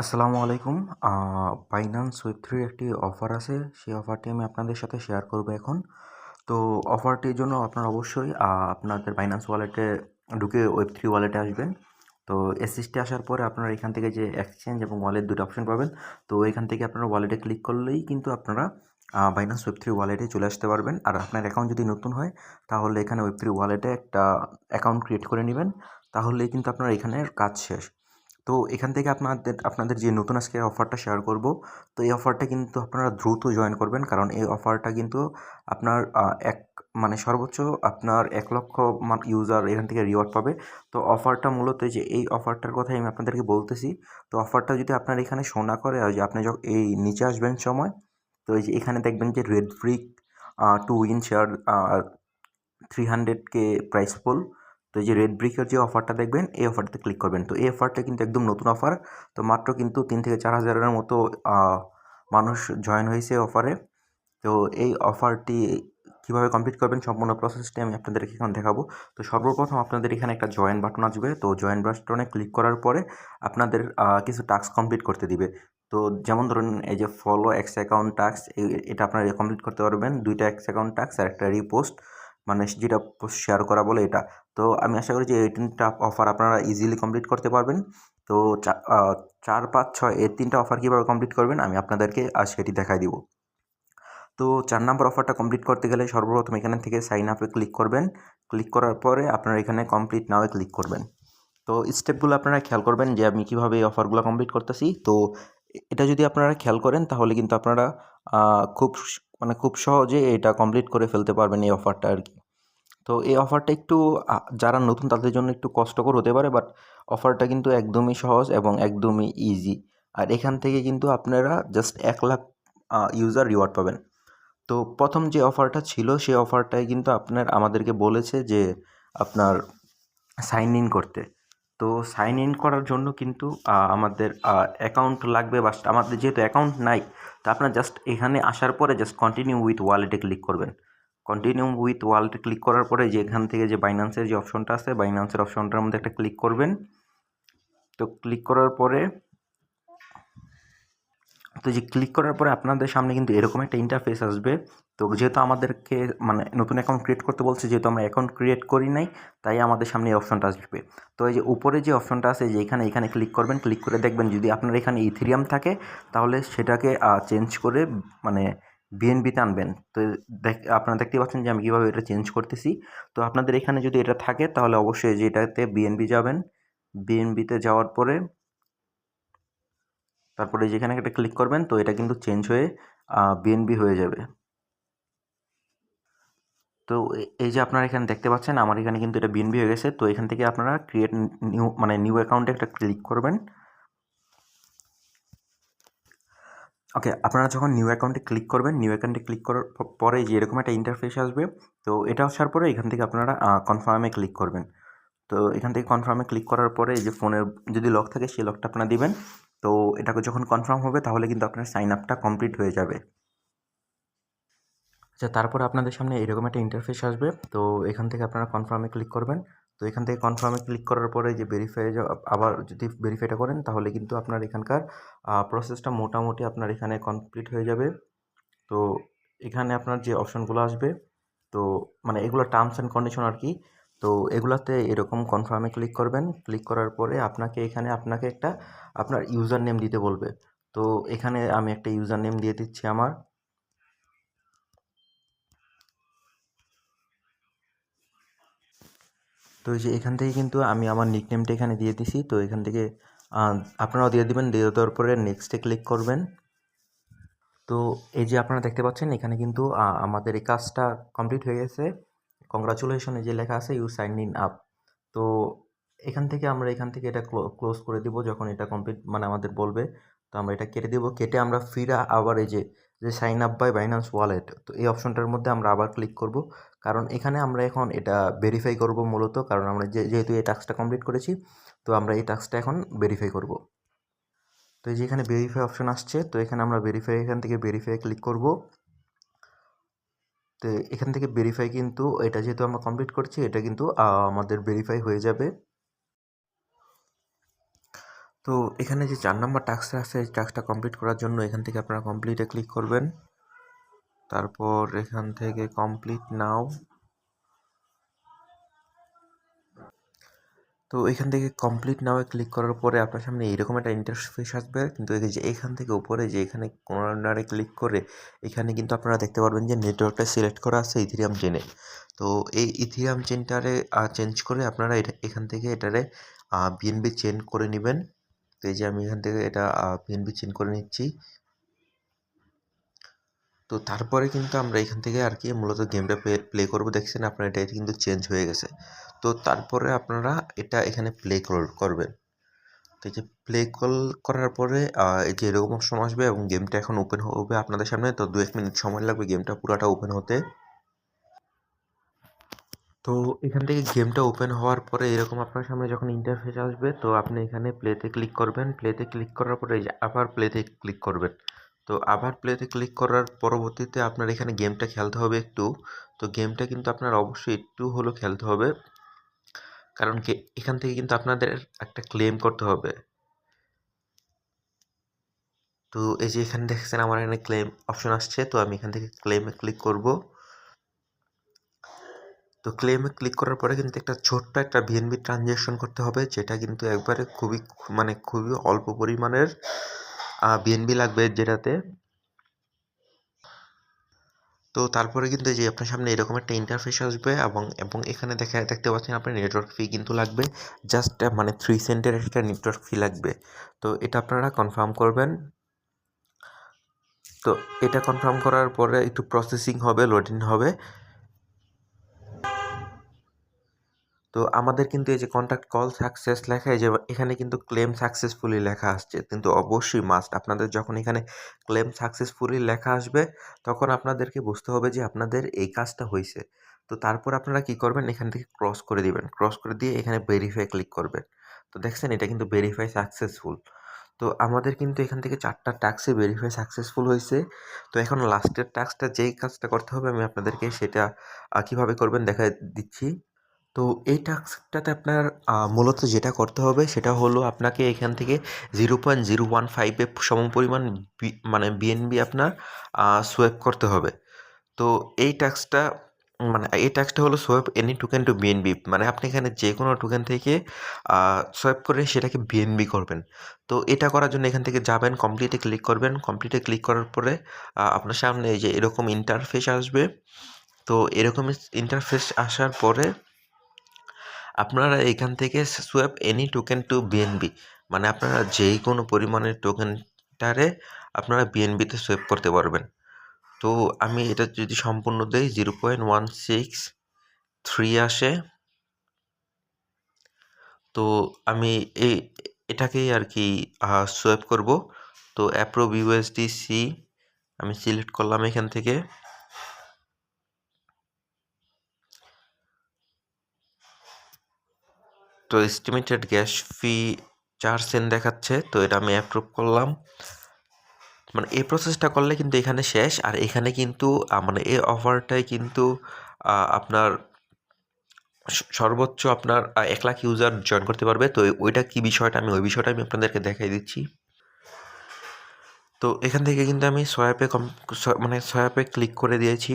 আসসালামু আলাইকুম। Binance web থ্রির একটি অফার আছে। সেই অফারটি আমি আপনাদের সাথে শেয়ার করব এখন। তো অফারটির জন্য আপনারা অবশ্যই আপনাদের বাইন্যান্স ওয়ালেটে ঢুকে ওয়েব থ্রি ওয়ালেটে আসবেন। তো এসএসটি আসার পরে আপনারা এখান থেকে যে এক্সচেঞ্জ এবং ওয়ালেট দুটো অপশন পাবেন, তো এখান থেকে আপনারা ওয়ালেটে ক্লিক করলেই কিন্তু আপনারা বাইন্যান্স ওয়েব থ্রি ওয়ালেটে চলে আসতে পারবেন। আর আপনার অ্যাকাউন্ট যদি নতুন হয়, তাহলে এখানে ওয়েব থ্রি ওয়ালেটে একটা অ্যাকাউন্ট ক্রিয়েট করে নেবেন। তাহলেই কিন্তু আপনার এখানে কাজ শেষ। তো এখান থেকে আপনাদের আপনাদের যে নতুন আজকে অফারটা শেয়ার করব, তো এই অফারটা কিন্তু আপনারা দ্রুত জয়েন করবেন। কারণ এই অফারটা কিন্তু আপনার এক মানে সর্বোচ্চ আপনার এক লক্ষ ইউজার এখান থেকে রিওয়ার্ড পাবে। তো অফারটা মূলত যে, এই অফারটার কথাই আমি আপনাদেরকে বলতেছি। তো অফারটা যদি আপনার এখানে শোনা করে, আর যে আপনি যখন এই নিচে আসবেন সময়, তো এই যে এখানে দেখবেন যে red brick to win share three hundred K price pole তো এই যে রেড ব্রিকের যে অফারটা দেখবেন, এই অফারটাতে ক্লিক করবেন। তো এই অফারটা কিন্তু একদম নতুন অফার তো মাত্র কিন্তু তিন থেকে চার হাজারের মতো মানুষ জয়েন হয়েছে অফারে তো এই অফারটি কীভাবে কমপ্লিট করবেন সম্পূর্ণ প্রসেসটি আমি আপনাদেরকে এখন দেখাবো। তো সর্বপ্রথম আপনাদের এখানে একটা জয়েন বাটন আসবে, তো জয়েন বাটনে ক্লিক করার পরে আপনাদের কিছু টাস্ক কমপ্লিট করতে দিবে। তো যেমন ধরুন, এই যে ফলো এক্স অ্যাকাউন্ট টাস্ক এটা আপনারা কমপ্লিট করতে পারবেন। দুইটা এক্স অ্যাকাউন্ট টাস্ক আর একটা রিপোস্ট মানে যেটা শেয়ার করা বলে এটা। তো আমি আশা করি যে এই তিনটা অফার আপনারা ইজিলি কমপ্লিট করতে পারবেন। তো চার, পাঁচ, ছয়, এই তিনটা অফার কীভাবে কমপ্লিট করবেন আমি আপনাদেরকে সেটি দেখাই দিব। তো চার নম্বর অফারটা কমপ্লিট করতে গেলে সর্বপ্রথম এখানে থেকে সাইন আপে ক্লিক করবেন। ক্লিক করার পরে আপনারা এখানে কমপ্লিট নাওয়ে ক্লিক করবেন। তো স্টেপগুলো আপনারা খেয়াল করবেন যে আমি কীভাবে এই অফারগুলো কমপ্লিট করতেছি। তো এটা যদি আপনারা খেয়াল করেন তাহলে কিন্তু আপনারা খুব মানে খুব সহজে এটা কমপ্লিট করে ফেলতে পারবেন এই অফারটা আর কি। তো এই অফারটা একটু যারা নতুন তাদের জন্য একটু কষ্টকর হতে পারে বাট অফারটা কিন্তু একদমই সহজ এবং একদমই ইজি আর এখান থেকে কিন্তু আপনারা জাস্ট এক লাখ ইউজার রিওয়ার্ড পাবেন। তো প্রথম যে অফারটা ছিল, সেই অফারটাই কিন্তু আপনার, আমাদেরকে বলেছে যে আপনার সাইন ইন করতে। তো সাইন ইন করার জন্য কিন্তু আমাদের অ্যাকাউন্ট লাগবে, বা আমাদের যেহেতু অ্যাকাউন্ট নাই, তো আপনার জাস্ট এখানে আসার পরে জাস্ট কন্টিনিউ উইথ ওয়ালেটে ক্লিক করবেন। কন্টিনিউ উইথ ওয়ালেটে ক্লিক করার পরে যে এখান থেকে যে বাইন্যান্সের যে অপশনটা আছে বাইন্যান্সের অপশনটার মধ্যে একটা ক্লিক করবেন। তো ক্লিক করার পরে, তো যে ক্লিক করার পরে আপনাদের সামনে কিন্তু এরকম একটা ইন্টারফেস আসবে। তো যেহেতু আমাদেরকে মানে নতুন অ্যাকাউন্ট ক্রিয়েট করতে বলছে, যেহেতু আমরা অ্যাকাউন্ট ক্রিয়েট করি নাই, তাই আমাদের সামনে এই অপশনটা আসবে। তো এই যে উপরে যে অপশনটা আছে, যে এখানে এখানে ক্লিক করবেন ক্লিক করে দেখবেন যদি আপনার এখানে ইথিরিয়াম থাকে, তাহলে সেটাকে চেঞ্জ করে মানে বিএনবিতে আনবেন। তো দেখ, আপনারা দেখতে পাচ্ছেন যে আমি কীভাবে এটা চেঞ্জ করতেছি। তো আপনাদের এখানে যদি এটা থাকে, তাহলে অবশ্যই যে এটাতে বিএনবি যাবেন বিএনবিতে যাওয়ার পরে তারপরে যেখানে একটা ক্লিক করবেন, তো এটা কিন্তু চেঞ্জ হয়ে বিএনবি হয়ে যাবে। তো এই যে আপনারা এখানে দেখতে পাচ্ছেন, আমার এখানে কিন্তু এটা বিএনবি হয়ে গেছে। তো এখান থেকে আপনারা ক্রিয়েট নিউ মানে নিউ অ্যাকাউন্টে একটা ক্লিক করবেন। ওকে আপনারা যখন নিউ অ্যাকাউন্টে ক্লিক করবেন নিউ অ্যাকাউন্টে ক্লিক করার পরে যে এরকম একটা ইন্টারফেস আসবে, তো এটা আসার পরে এখান থেকে আপনারা কনফার্মে ক্লিক করবেন। তো এখান থেকে কনফার্মে ক্লিক করার পরে এই যে ফোনের যদি লক থাকে, সেই লকটা আপনারা দিবেন। তো এটাকে যখন কনফার্ম হবে, তাহলে কিন্তু আপনার সাইন আপটা কমপ্লিট হয়ে যাবে। আচ্ছা তারপরে আপনাদের সামনে এরকম একটা ইন্টারফেস আসবে। তো এখান থেকে আপনারা কনফার্মে ক্লিক করবেন। তো এখান থেকে কনফার্মে ক্লিক করার পরে যে ভেরিফাই আবার যদি ভেরিফাইটা করেন তাহলে কিন্তু আপনার এখানকার প্রসেসটা মোটামুটি আপনার এখানে কমপ্লিট হয়ে যাবে। তো এখানে আপনার যে অপশনগুলো আসবে, তো মানে এগুলো টার্মস অ্যান্ড কন্ডিশন আর কি, তো এগুলাতে এরকম কনফার্মে ক্লিক করবেন। ক্লিক করার পরে আপনাকে এখানে আপনাকে একটা আপনার ইউজার নেম দিতে বলবে। তো এখানে আমি একটা ইউজার নেম দিয়ে দিচ্ছি আমার। তো যে এখান থেকে কিন্তু আমি আমার নিকনেমটা এখানে দিয়ে দিছি। তো এখান থেকে আহ, আপনারাও দিয়ে দিবেন দিয়ে দেওয়ার পরে নেক্সটে ক্লিক করবেন। তো এই যে আপনারা দেখতে পাচ্ছেন এখানে কিন্তু আমাদের এই কাজটা কমপ্লিট হয়ে গেছে। কংগ্রাচুলেশন যে লেখা আছে ইউ সাইন ইন আপ তো এখান থেকে আমরা এখান থেকে এটা ক্লোজ করে দিব যখন এটা কমপ্লিট মানে আমাদের বলবে। তো আমরা এটা কেটে দেবো। কেটে আমরা ফিরা আবার এই যে যে sign up by Binance wallet তো এই অপশনটার মধ্যে আমরা আবার ক্লিক করব। কারণ এখানে আমরা এখন এটা ভেরিফাই করব মূলত, কারণ আমরা যেহেতু এই টাস্কটা কমপ্লিট করেছি, তো আমরা এই টাস্কটা এখন ভেরিফাই করব। তো এই যে এখানে ভেরিফাই অপশন আসছে, তো এখানে আমরা ভেরিফাই এখান থেকে ভেরিফাই ক্লিক করব। তো এখান থেকে ভেরিফাই কিন্তু, এটা যেহেতু আমরা কমপ্লিট করছি, এটা কিন্তু আমাদের ভেরিফাই হয়ে যাবে। তো এখানে যে চার নাম্বার টাস্কটা আছে, এই টাস্কটা কমপ্লিট করার জন্য এখান থেকে আপনারা কমপ্লিটে ক্লিক করবেন। তারপর এখান থেকে কমপ্লিট নাও তো এখান থেকে কমপ্লিট নাওয়ে ক্লিক করার পরে আপনার সামনে এইরকম একটা ইন্টারফেস আসবে। কিন্তু যে এখান থেকে উপরে যে এখানে কর্নারে ক্লিক করে এখানে কিন্তু আপনারা দেখতে পারবেন যে নেটওয়ার্কটা সিলেক্ট করা আছে ইথিরিয়াম চেনে তো এই ইথিরিয়াম চেনটারে চেঞ্জ করে আপনারা এটা, এখান থেকে এটারে বিএনবি চেন করে নেবেন। তো এই যে আমি এখান থেকে এটা বিএনবি চেন করে নিচ্ছি। তো তারপরে কিন্তু আমরা এখান থেকে আর কি মূলত গেমটা প্লে করব। দেখছেন আপনার এটা কিন্তু চেঞ্জ হয়ে গেছে। তো তারপরে আপনারা এটা এখানে প্লে করবেন। তো এই যে প্লে কল, করার পরে এই যে এরকম অপশন আসবে এবং গেমটা এখন ওপেন হবে আপনাদের সামনে, তো দু এক মিনিট সময় লাগবে গেমটা পুরোটা ওপেন হতে। তো এখান থেকে গেমটা ওপেন হওয়ার পরে এরকম আপনার সামনে যখন ইন্টারফেস আসবে, তো আপনি এখানে প্লেতে ক্লিক করবেন। প্লেতে ক্লিক করার পরে আবার প্লেতে ক্লিক করবেন। তো আবার প্লেতে ক্লিক করার পরবর্তীতে আপনার এখানে গেমটা খেলতে হবে একটু। তো গেমটা কিন্তু আপনার অবশ্যই একটু হলেও খেলতে হবে। কারণ কি, এখান থেকে কিন্তু আপনাদের একটা ক্লেম করতে হবে। তো এই যে এখানে দেখছেন আমার এখানে ক্লেম অপশন আসছে, তো আমি এখান থেকে ক্লেমে ক্লিক করব। তো ক্লেমে ক্লিক করার পরে কিন্তু একটা ছোট্ট একটা বিএনবি ট্রানজ্যাকশন করতে হবে, যেটা কিন্তু একবারে খুবই মানে খুবই অল্প পরিমাণের বিএনবি লাগবে যেটাতে। তো তারপরে কিন্তু যে আপনার সামনে এরকম একটা ইন্টারফেস আসবে এবং এবং এখানে দেখা, দেখতে পাচ্ছেন আপনার নেটওয়ার্ক ফি কিন্তু লাগবে। জাস্ট মানে থ্রি সেন্টের একটা নেটওয়ার্ক ফি লাগবে। তো এটা আপনারা কনফার্ম করবেন। তো এটা কনফার্ম করার পরে একটু প্রসেসিং হবে লোডিং হবে। তো আমাদের কিন্তু এই যে কন্ট্যাক্ট কল সাকসেস লেখা, এই যে এখানে কিন্তু ক্লেম সাকসেসফুলি লেখা আসছে, কিন্তু অবশ্যই মাস্ট আপনাদের যখন এখানে ক্লেম সাকসেসফুলি লেখা আসবে, তখন আপনাদেরকে বুঝতে হবে যে আপনাদের এই কাজটা হয়েছে তো তারপর আপনারা কি করবেন? এখান থেকে ক্রস করে দিবেন। ক্রস করে দিয়ে এখানে ভেরিফাই ক্লিক করবেন। তো দেখছেন, এটা কিন্তু ভেরিফাই সাকসেসফুল তো আমাদের কিন্তু এখান থেকে চারটা ট্যাক্সে ভেরিফাই সাকসেসফুল হয়েছে তো এখন লাস্টের ট্যাক্সটা যেই কাজটা করতে হবে, আমি আপনাদেরকে সেটা কীভাবে করবেন দেখা দিচ্ছি। তো এই টাস্কটাতে আপনার মূলত যেটা করতে হবে সেটা হলো আপনাকে এখান থেকে জিরো পয়েন্ট জিরো ওয়ান ফাইভের সমপরিমাণ বি মানে বিএনবি আপনার সোয়েপ করতে হবে। তো এই ট্যাক্সটা মানে এই ট্যাক্সটা হলো swap any token to BNB মানে আপনি এখানে যে কোনো টোকেন থেকে সোয়েপ করে সেটাকে বিএনবি করবেন। তো এটা করার জন্য এখান থেকে যাবেন কমপ্লিটে ক্লিক করবেন কমপ্লিটে ক্লিক করার পরে আপনার সামনে এই যে এরকম ইন্টারফেস আসবে। তো এরকম ইন্টারফেস আসার পরে আপনারা এখান থেকে swap any token to BNB মানে আপনারা যেই কোনো পরিমাণের টোকেনটারে আপনারা বিএনবিতে সোয়েপ করতে পারবেন। তো আমি এটা যদি সম্পূর্ণ দেই zero point one six three আসে। তো আমি এই এটাকেই আর কি সোয়েপ করব। তো অ্যাপ্রোভ ইউএসডি সি আমি সিলেক্ট করলাম এখান থেকে। তো এস্টিমেটেড গ্যাস ফি চার সেন্ট দেখাচ্ছে, তো এটা আমি অ্যাপ্রুভ করলাম। মানে এই প্রসেসটা করলে কিন্তু এখানে শেষ, আর এখানে কিন্তু মানে এই অফারটাই কিন্তু আপনার সর্বোচ্চ আপনার এক লাখ ইউজার জয়েন করতে পারবে। তো ওইটা কি বিষয়টা, আমি ওই বিষয়টা আমি আপনাদেরকে দেখাই দিচ্ছি। তো এখান থেকে কিন্তু আমি সয়াপে কম মানে সয়াপে ক্লিক করে দিয়েছি।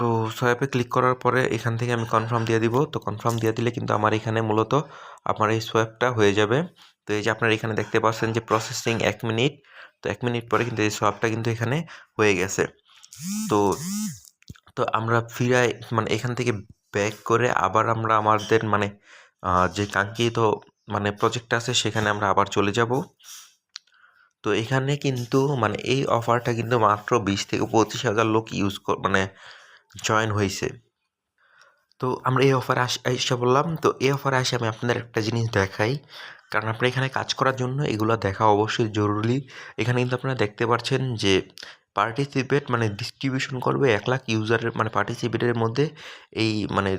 তো সোয়াপে ক্লিক করার পরে এখান থেকে আমি কনফার্ম দিয়ে দিব। তো কনফার্ম দিয়ে দিলে কিন্তু আমার এখানে মূলত আমার এই সোয়াপটা হয়ে যাবে। তো এই যে আপনারা এখানে দেখতে পাচ্ছেন যে প্রসেসিং এক মিনিট তো এক মিনিট পরে কিন্তু এই সোয়াপটা কিন্তু এখানে হয়ে গেছে। তো তো আমরা ফিরাই মানে এখান থেকে ব্যাক করে আবার আমরা আমাদের মানে যে কাঙ্ক্ষিত মানে প্রজেক্ট আছে সেখানে আমরা আবার চলে যাব। তো এখানে কিন্তু মানে এই অফারটা কিন্তু মাত্র বিশ থেকে পঁচিশ হাজার লোক ইউজ মানে জয়েন হয়েছে তো আমরা এই অফারে আস এসে বললাম, তো এই অফারে আসে আমি আপনাদের একটা জিনিস দেখাই। কারণ আপনার এখানে কাজ করার জন্য এগুলো দেখা অবশ্যই জরুরি। এখানে কিন্তু আপনারা দেখতে পাচ্ছেন যে পার্টিসিপেট মানে ডিস্ট্রিবিউশন করবে এক লাখ ইউজারের মানে পার্টিসিপেটের মধ্যে এই মানে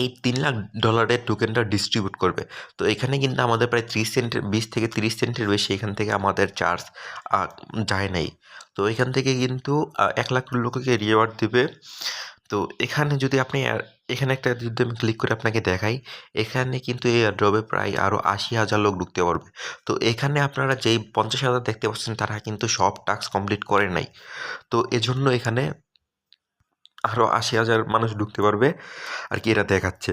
এই তিন লাখ ডলারের টোকেনটা ডিস্ট্রিবিউট করবে। তো এখানে কিন্তু আমাদের প্রায় ত্রিশ সেন্টের বিশ থেকে তিরিশ সেন্টের বেশি এখান থেকে আমাদের চার্জ যায় নাই। তো এখান থেকে কিন্তু এক লাখ লোককে রিওয়ার্ড দেবে। তো এখানে যদি আপনি এখানে একটা যদি আমি ক্লিক করে আপনাকে দেখাই, এখানে কিন্তু এই ড্রবে প্রায় আরও আশি হাজার লোক ঢুকতে পারবে। তো এখানে আপনারা যেই পঞ্চাশ হাজার দেখতে পাচ্ছেন, তারা কিন্তু সব টাস্ক কমপ্লিট করে নাই। তো এজন্য এখানে আরও আশি হাজার মানুষ ঢুকতে পারবে আর কি এটা দেখাচ্ছে।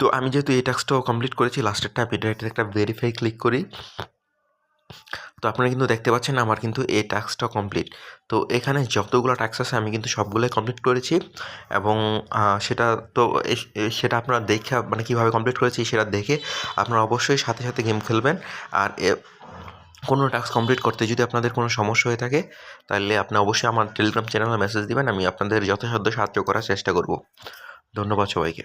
তো আমি যেহেতু এই টাস্কটাও কমপ্লিট করেছি লাস্টের আমি এটা একটা ভেরিফাই ক্লিক করি। তো আপনারা কিন্তু দেখতে পাচ্ছেন আমার কিন্তু এই টাস্কটা কমপ্লিট তো এখানে যতগুলো টাস্ক আছে আমি কিন্তু সবগুলোই কমপ্লিট করেছি এবং সেটা তো সেটা আপনারা দেখে মানে কীভাবে কমপ্লিট করেছি সেটা দেখে আপনারা অবশ্যই সাথে সাথে গেম খেলবেন। আর কোনো টাস্ক কমপ্লিট করতে যদি আপনাদের কোনো সমস্যা হয়ে থাকে, তাহলে আপনি অবশ্যই আমার টেলিগ্রাম চ্যানেলে মেসেজ দিবেন, আমি আপনাদের যথাসাধ্য সাহায্য করার চেষ্টা করব। ধন্যবাদ সবাইকে।